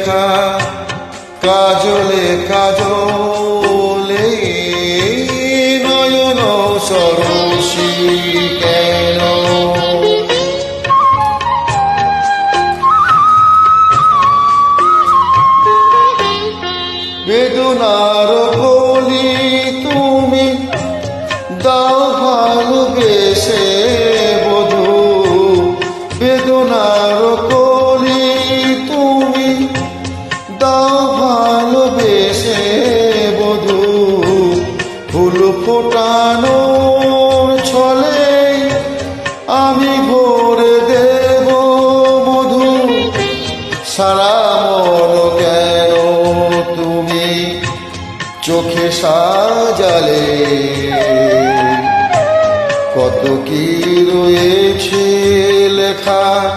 লেখা কাজলে কাজলে নয়ন সরসী কেন? বেদনার ছলে আমি সারা কেন তুমি চোখে সাজালে? কত কি রয়েছে লেখা?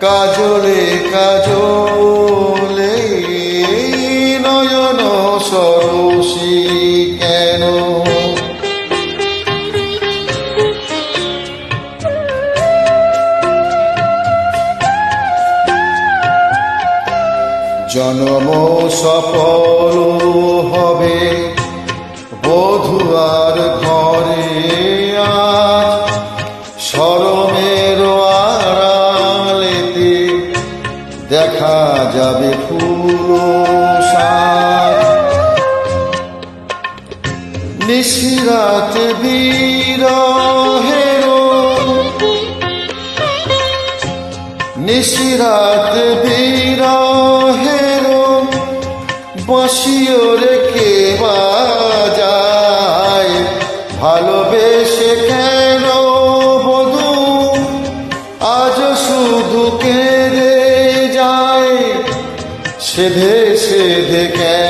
কাজলে কাজলে নয়ন সরসী জনম সফল হবে। বধুয়ার ঘরে সরমের আড়ালেতে দেখা যাবে ফুল নিশিরাত বীরের নিশিরাত হেরো বসিও রেখে বাজায়। ভালোবেসে কেন বধু? আজ শুধু কেঁদে যায়। সেধে সেধে কেন